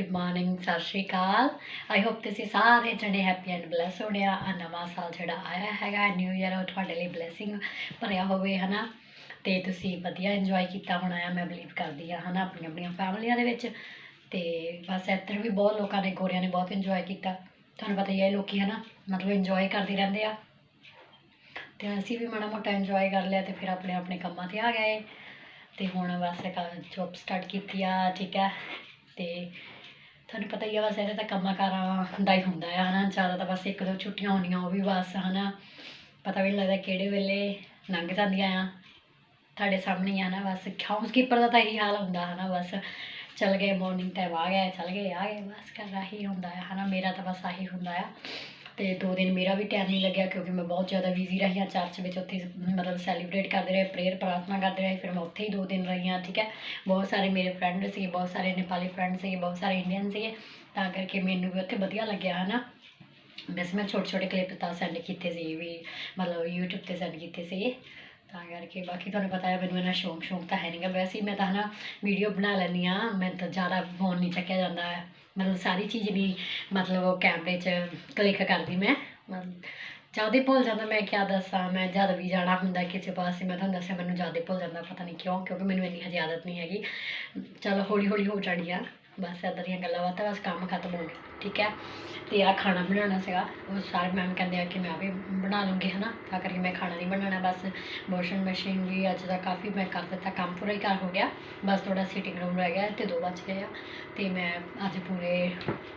Good morning ਸਤਿ ਸ਼੍ਰੀ ਅਕਾਲ। I hope ਤੁਸੀਂ ਸਾਰੇ ਜਣੇ ਹੈਪੀ ਐਂਡ ਬਲੈਸ ਹੋਣੇ ਆ। ਆਹ ਨਵਾਂ ਸਾਲ ਜਿਹੜਾ ਆਇਆ ਹੈਗਾ ਨਿਊ ਇਅਰ ਉਹ ਤੁਹਾਡੇ ਲਈ ਬਲੇਸਿੰਗ ਭਰਿਆ ਹੋਵੇ, ਹਨਾ? ਤੇ ਤੁਸੀਂ ਵਧੀਆ ਇੰਜੋਏ ਕੀਤਾ ਹੋਣਾ ਆ, ਮੈਂ ਬਲੀਵ ਕਰਦੀ ਆ, ਹਨਾ? ਆਪਣੀਆਂ ਆਪਣੀਆਂ ਫੈਮਲੀਆਂ ਦੇ ਵਿੱਚ। ਤੇ ਬਸ ਇੱਧਰ ਵੀ ਬਹੁਤ ਲੋਕਾਂ ਨੇ ਗੋਰਿਆਂ ਨੇ ਬਹੁਤ ਇੰਜੋਏ ਕੀਤਾ। ਤੁਹਾਨੂੰ ਪਤਾ ਹੀ ਹੈ ਲੋਕੀ, ਹਨਾ? ਮਤਲਬ ਇੰਜੋਏ ਕਰਦੇ ਰਹਿੰਦੇ ਆ। ਤੇ ਅਸੀਂ ਵੀ ਮਾੜਾ ਮੋਟਾ ਇੰਜੋਏ ਕਰ ਲਿਆ ਤੇ ਫਿਰ ਆਪਣੇ ਆਪਣੇ ਕੰਮਾਂ ਤੇ ਆ ਗਏ। ਤੇ ਹੁਣ ਬਸ ਜੋਬ ਸਟਾਰਟ ਕੀਤੀ ਆ, ਠੀਕ ਹੈ ਤੇ ਤੁਹਾਨੂੰ ਪਤਾ ਹੀ ਆ ਬਸ ਇਹਦੇ ਤਾਂ ਕੰਮਾਂ ਕਾਰਾਂ ਦਾ ਹੀ ਹੁੰਦਾ ਆ, ਹਨਾ? ਜ਼ਿਆਦਾ ਤਾਂ ਬਸ ਇੱਕ ਦੋ ਛੁੱਟੀਆਂ ਹੋਣੀਆਂ, ਉਹ ਵੀ ਬਸ, ਹਨਾ? ਪਤਾ ਵੀ ਨਹੀਂ ਲੱਗਦਾ ਕਿਹੜੇ ਵੇਲੇ ਲੰਘ ਜਾਂਦੀਆਂ ਆ। ਤੁਹਾਡੇ ਸਾਹਮਣੇ ਹੀ ਆ ਨਾ ਬਸ ਹਾਊਸਕੀਪਰ ਦਾ ਤਾਂ ਇਹੀ ਹਾਲ ਹੁੰਦਾ, ਹਨਾ? ਬਸ ਚਲ ਗਏ ਮਾਰਨਿੰਗ ਟਾਈਮ ਆ ਗਏ ਚਲ ਗਏ, ਆ ਗਏ, ਬਸ ਕਰ ਆਹੀ ਹੁੰਦਾ ਆ, ਹਨਾ? ਮੇਰਾ ਤਾਂ ਬਸ ਆਹੀ ਹੁੰਦਾ ਆ। ਤੇ ਦੋ ਦਿਨ ਮੇਰਾ ਵੀ ਟਾਈਮ ਨਹੀਂ ਲੱਗਿਆ ਕਿਉਂਕਿ ਮੈਂ ਬਹੁਤ ਜ਼ਿਆਦਾ ਬਿਜ਼ੀ ਰਹੀ ਹਾਂ ਚਰਚ ਵਿੱਚ, ਉੱਥੇ ਮਤਲਬ ਸੈਲੀਬ੍ਰੇਟ ਕਰਦੇ ਰਹੇ ਪ੍ਰੇਅਰ ਪ੍ਰਾਰਥਨਾ ਕਰਦੇ ਰਹੇ, ਫਿਰ ਮੈਂ ਉੱਥੇ ਹੀ ਦੋ ਦਿਨ ਰਹੀ ਹਾਂ, ਠੀਕ ਹੈ। ਬਹੁਤ ਸਾਰੇ ਮੇਰੇ ਫਰੈਂਡ ਸੀਗੇ, ਬਹੁਤ ਸਾਰੇ ਨੇਪਾਲੀ ਫਰੈਂਡ ਸੀਗੇ, ਬਹੁਤ ਸਾਰੇ ਇੰਡੀਅਨ ਸੀਗੇ, ਤਾਂ ਕਰਕੇ ਮੈਨੂੰ ਵੀ ਉੱਥੇ ਵਧੀਆ ਲੱਗਿਆ, ਹਨਾ। ਵੈਸੇ ਮੈਂ ਛੋਟੇ ਛੋਟੇ ਕਲਿੱਪ ਤਾਂ ਸੈਂਡ ਕੀਤੇ ਸੀ, ਵੀ ਮਤਲਬ YouTube ਤੇ ਸੈਂਡ ਕੀਤੇ ਸੀ ਤਾਂ ਕਰਕੇ ਬਾਕੀ ਤੁਹਾਨੂੰ ਪਤਾ ਹੈ, ਮੈਨੂੰ ਇਹਨਾਂ ਸ਼ੌਂਕ ਸ਼ੌਂਕ ਤਾਂ ਹੈ ਨਹੀਂਗਾ ਵੈਸੇ ਹੀ ਮੈਂ ਤਾਂ ਨਾ ਵੀਡੀਓ ਬਣਾ ਲੈਂਦੀ ਆ ਮੈਂ ਤਾਂ ਜ਼ਿਆਦਾ ਫੋਨ ਨਹੀਂ ਚੱਕਿਆ ਜਾਂਦਾ। ਹੈ ਮਤਲਬ ਸਾਰੀ ਚੀਜ਼ ਵੀ ਮਤਲਬ ਉਹ ਕੈਮਰੇ 'ਚ ਕਲਿੱਕ ਕਰਦੀ ਮੈਂ। ਮਤਲਬ ਜ਼ਿਆਦਾ ਭੁੱਲ ਜਾਂਦਾ, ਮੈਂ ਕਿਆ ਦੱਸਾਂ, ਮੈਂ ਜਦ ਵੀ ਜਾਣਾ ਹੁੰਦਾ ਕਿਸੇ ਪਾਸੇ, ਮੈਂ ਤੁਹਾਨੂੰ ਦੱਸਿਆ ਮੈਨੂੰ ਜ਼ਿਆਦਾ ਭੁੱਲ ਜਾਂਦਾ, ਪਤਾ ਨਹੀਂ ਕਿਉਂ, ਕਿਉਂਕਿ ਮੈਨੂੰ ਇੰਨੀ ਹਜੇ ਆਦਤ ਨਹੀਂ ਹੈਗੀ। ਚਲੋ ਹੌਲੀ ਹੌਲੀ ਹੋ ਜਾਣੀ ਆ। ਬਸ ਇੱਦਾਂ ਦੀਆਂ ਗੱਲਾਂ ਬਾਤਾਂ, ਬਸ ਕੰਮ ਖਤਮ ਹੋ ਗਿਆ ਠੀਕ ਹੈ? ਤੇ ਆ ਖਾਣਾ ਬਣਾਉਣਾ ਸੀਗਾ, ਉਹ ਸਾਰੇ ਮੈਮ ਕਹਿੰਦੇ ਆ ਕਿ ਮੈਂ ਵੀ ਬਣਾ ਲੂੰਗੀ, ਹਨਾ? ਤਾਂ ਕਰਕੇ ਮੈਂ ਖਾਣਾ ਨਹੀਂ ਬਣਾਉਣਾ, ਬਸ ਵਾਸ਼ਿੰਗ ਮਸ਼ੀਨ ਵੀ ਅੱਜ ਦਾ ਕਾਫੀ ਮੈਂ ਕਰ ਦਿੱਤਾ, ਕੰਮ ਪੂਰਾ ਹੀ ਕਰ ਹੋ ਗਿਆ, ਬਸ ਥੋੜਾ ਸਿਟਿੰਗ ਰੂਮ ਰਹਿ ਗਿਆ ਤੇ ਦੋ ਵੱਜ ਗਏ ਆ, ਤੇ ਮੈਂ ਅੱਜ ਪੂਰੇ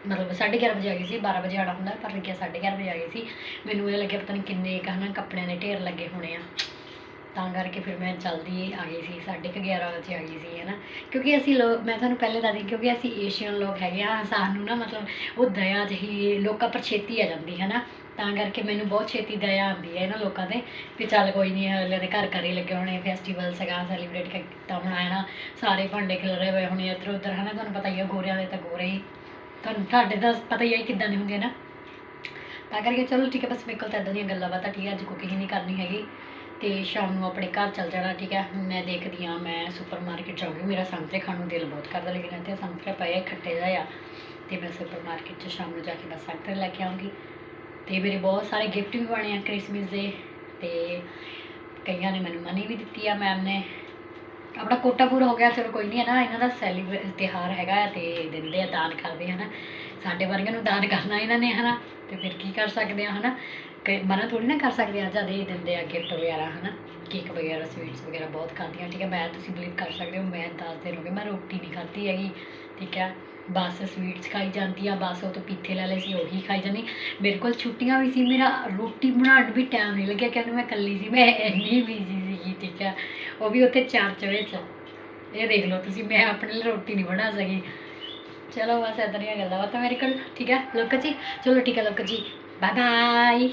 ਮਤਲਬ 11:30 ਵਜੇ ਆ ਗਈ ਸੀ 12 ਵਜੇ ਆਣਾ ਹੁੰਦਾ, ਪਰ ਲੱਗਿਆ 11:30 ਵਜੇ ਆ ਗਈ ਸੀ, ਮੈਨੂੰ ਇਹ ਲੱਗਿਆ ਪਤਾ ਨਹੀਂ ਕਿੰਨੇ ਕੁ, ਹਨਾ, ਕੱਪੜਿਆਂ ਦੇ ਢੇਰ ਲੱਗੇ ਹੋਣੇ ਆ। ਤਾਂ ਕਰਕੇ ਫਿਰ ਮੈਂ ਜਲਦੀ ਆ ਗਈ ਸੀ 11:30 ਵਜੇ ਆ ਗਈ ਸੀ ਹੈ ਨਾ ਕਿਉਂਕਿ ਅਸੀਂ ਲੋਕ ਮੈਂ ਤੁਹਾਨੂੰ ਪਹਿਲੇ ਦੱਸ ਦਿੰਦੀ, ਕਿਉਂਕਿ ਅਸੀਂ ਏਸ਼ੀਅਨ ਲੋਕ ਹੈਗੇ ਆ ਸਾਨੂੰ ਨਾ ਮਤਲਬ ਉਹ ਦਇਆ ਜਿਹੀ ਲੋਕਾਂ ਪਰ ਛੇਤੀ ਆ ਜਾਂਦੀ ਹੈ ਨਾ ਤਾਂ ਕਰਕੇ ਮੈਨੂੰ ਬਹੁਤ ਛੇਤੀ ਦਇਆ ਆਉਂਦੀ ਹੈ ਇਹਨਾਂ ਲੋਕਾਂ ਤੇ, ਵੀ ਚੱਲ ਕੋਈ ਨਹੀਂ ਅਗਲੇ ਦੇ ਘਰ ਘਰ ਹੀ ਲੱਗੇ ਹੋਣੇ ਫੈਸਟੀਵਲ ਸੀਗਾ ਸੈਲੀਬ੍ਰੇਟ ਕੀਤਾ ਹੋਣਾ ਹੈ ਨਾ, ਸਾਰੇ ਭਾਂਡੇ ਖਿਲਰੇ ਹੋਏ ਹੋਣੇ ਇੱਧਰ ਉੱਧਰ ਹੈ ਨਾ ਤੁਹਾਨੂੰ ਪਤਾ ਹੀ ਹੈ ਗੋਰਿਆਂ ਦੇ ਤਾਂ ਗੋਰੇ ਹੀ। ਤੁਹਾਨੂੰ, ਤੁਹਾਡੇ ਤਾਂ ਪਤਾ ਹੀ ਹੈ ਕਿੱਦਾਂ ਦੇ ਹੁੰਦੇ ਆ ਨਾ। ਤਾਂ ਕਰਕੇ ਚਲੋ ਠੀਕ ਹੈ ਬਸ ਮੇਰੇ ਕੋਲ ਤਾਂ ਇੱਦਾਂ ਦੀਆਂ ਗੱਲਾਂ ਬਾਤਾਂ ਠੀਕ ਹੈ ਅੱਜ ਕੁਕਿੰਗ ਨਹੀਂ ਕਰਨੀ ਹੈਗੀ। ਤੇ ਸ਼ਾਮ ਨੂੰ ਆਪਣੇ ਘਰ ਚਲ ਜਾਣਾ, ਠੀਕ ਹੈ? ਮੈਂ ਦੇਖਦੀ ਹਾਂ, ਮੈਂ ਸੁਪਰ ਮਾਰਕੀਟ ਜਾਊਂਗੀ। ਮੇਰਾ ਸੰਤਰੇ ਖਾਣ ਨੂੰ ਦਿਲ ਬਹੁਤ ਕਰਦਾ, ਲੇਕਿਨ ਇੱਥੇ ਸੰਤਰੇ ਪਏ ਖੱਟੇ ਜਿਹੇ ਆ। ਤੇ ਮੈਂ ਸੁਪਰ ਮਾਰਕੀਟ 'ਚ ਸ਼ਾਮ ਨੂੰ ਜਾ ਕੇ ਬਸ ਸੰਤਰੇ ਲੈ ਕੇ ਆਉਂਗੀ ਤੇ ਮੇਰੇ ਬਹੁਤ ਸਾਰੇ ਗਿਫਟ ਵੀ ਬਣੇ ਆ ਕ੍ਰਿਸਮਸ ਦੇ। ਤੇ ਕਈਆਂ ਨੇ ਮੈਨੂੰ ਮਨੀ ਵੀ ਦਿੱਤੀ ਆ ਮੈਮ ਨੇ। ਆਪਣਾ ਕੋਟਾ ਪੂਰਾ ਹੋ ਗਿਆ, ਚਲੋ ਕੋਈ ਨਹੀਂ ਹੈ ਨਾ, ਇਹਨਾਂ ਦਾ ਸੈਲੀਬ੍ਰੇਟ ਤਿਉਹਾਰ ਹੈਗਾ ਆ ਤੇ ਦਿੰਦੇ ਆ, ਦਾਨ ਕਰਦੇ ਆ, ਹਨਾ। ਸਾਡੇ ਵਰਗਿਆਂ ਨੂੰ ਦਾਨ ਕਰਨਾ ਇਹਨਾਂ ਨੇ, ਹਨਾ। ਤੇ ਫਿਰ ਕੀ ਕਰ ਸਕਦੇ ਆ, ਹਨਾ। ਕਈ ਮਨਾ ਥੋੜੀ ਨਾ ਕਰ ਸਕਦੇ ਆ ਜਦ ਇਹ ਦਿੰਦੇ ਆ ਗਿਫਟ ਵਗੈਰਾ, ਹਨਾ। ਕੇਕ ਵਗੈਰਾ ਸਵੀਟਸ ਵਗੈਰਾ ਬਹੁਤ ਖਾਂਦੀਆਂ ਠੀਕ ਹੈ। ਮੈਂ, ਤੁਸੀਂ ਬਲੀਵ ਕਰ ਸਕਦੇ ਹੋ, ਮੈਂ 10 ਦਿਨ ਹੋ ਗਏ, ਮੈਂ ਰੋਟੀ ਨਹੀਂ ਖਾਧੀ ਹੈਗੀ, ਠੀਕ ਹੈ। ਬਸ ਸਵੀਟਸ ਖਾਈ ਜਾਂਦੀ ਆ, ਬਸ ਉਹ ਤੋਂ ਪੀਥੇ ਲੈ ਲਏ ਸੀ, ਉਹੀ ਖਾਈ ਜਾਂਦੀ। ਮੇਰੇ ਕੋਲ ਛੁੱਟੀਆਂ ਵੀ ਸੀ, ਮੇਰਾ ਰੋਟੀ ਬਣਾਉਣ ਵੀ ਟਾਈਮ ਨਹੀਂ ਲੱਗਿਆ ਕਿਉਂਕਿ ਮੈਂ ਇਕੱਲੀ ਸੀ, ਮੈਂ ਇੰਨੀ ਬਿਜ਼ੀ ਸੀਗੀ ਠੀਕ ਹੈ। ਉਹ ਵੀ ਉੱਥੇ ਚਾਰ ਚੜੇ ਚ ਇਹ ਦੇਖ ਲਓ ਤੁਸੀਂ, ਮੈਂ ਆਪਣੇ ਲਈ ਰੋਟੀ ਨਹੀਂ ਬਣਾ ਸਕੀ। ਚਲੋ ਬਸ ਇਦਾਂ ਦੀਆਂ ਗੱਲਾਂ ਬਾਤਾਂ ਮੇਰੇ ਕੋਲ। ਠੀਕ ਹੈ, ਲੋਕ ਜੀ? ਚਲੋ ਠੀਕ ਹੈ, ਲੋਕ ਜੀ। Bye bye